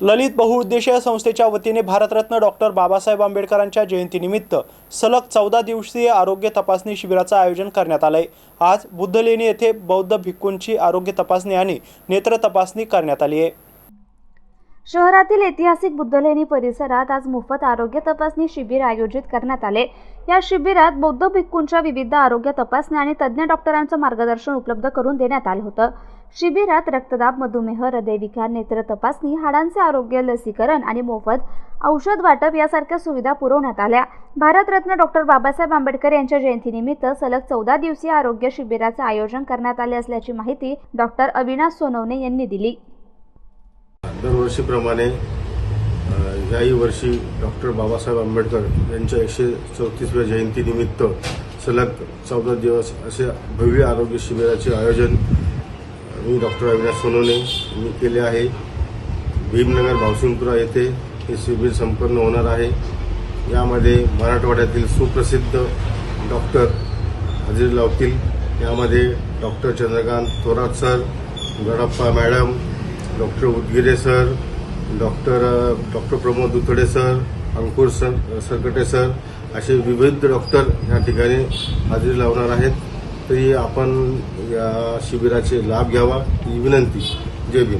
ललित बहुउद्देशीय संस्थेच्या वतीने भारतरत्न डॉक्टर बाबासाहेब आंबेडकरांच्या जयंतीनिमित्त सलग चौदा दिवसीय आरोग्य तपासणी शिबिराचं आयोजन करण्यात आलंय. आज बुद्धलेणी येथे बौद्ध भिक्खूंची आरोग्य तपासणी आणि नेत्र तपासणी करण्यात आली आहे. शहरातील ऐतिहासिक बुद्धलेणी परिसरात आज मोफत आरोग्य तपासणी शिबिर आयोजित करण्यात आले. या शिबिरात बौद्ध भिक्खूंच्या विविध आरोग्य तपासण्या आणि तज्ज्ञ डॉक्टरांचं मार्गदर्शन उपलब्ध करून देण्यात आलं होतं. शिबिरात रक्तदाब मधुमेह हृदयविकार नेत्र तपासणी हाडांचे आरोग्य लसीकरण आणि मोफत औषध वाटप यासारख्या सुविधा पुरवण्यात आल्या. भारतरत्न डॉक्टर बाबासाहेब आंबेडकर यांच्या जयंतीनिमित्त सलग चौदा दिवसीय आरोग्य शिबिराचं आयोजन करण्यात आले असल्याची माहिती डॉक्टर अविनाश सोनवणे यांनी दिली. दरवर्षीप्रमाणे याही वर्षी डॉक्टर बाबासाहेब आंबेडकर यांच्या एकशे चौतीसव्या जयंतीनिमित्त सलग चौदा दिवस असे भव्य आरोग्य शिबिराचे आयोजन मी डॉक्टर अविनाश सोनोने मी केले आहे. भीमनगर भावसिंगपुरा येथे हे शिबिर संपन्न होणार आहे. यामध्ये मराठवाड्यातील सुप्रसिद्ध डॉक्टर हजेरी लावतील. यामध्ये doctor Chandrakant Thorat sir Gadappa madam doctor Udgire sir doctor doctor Pramod Duthade sir Ankur sir Sarkate sir असे विविध डॉक्टर या ठिकाणी हजेरी लावणार आहेत. तरी आपण या शिबिराचे लाभ घ्यावा ही विनंती. जय भीम.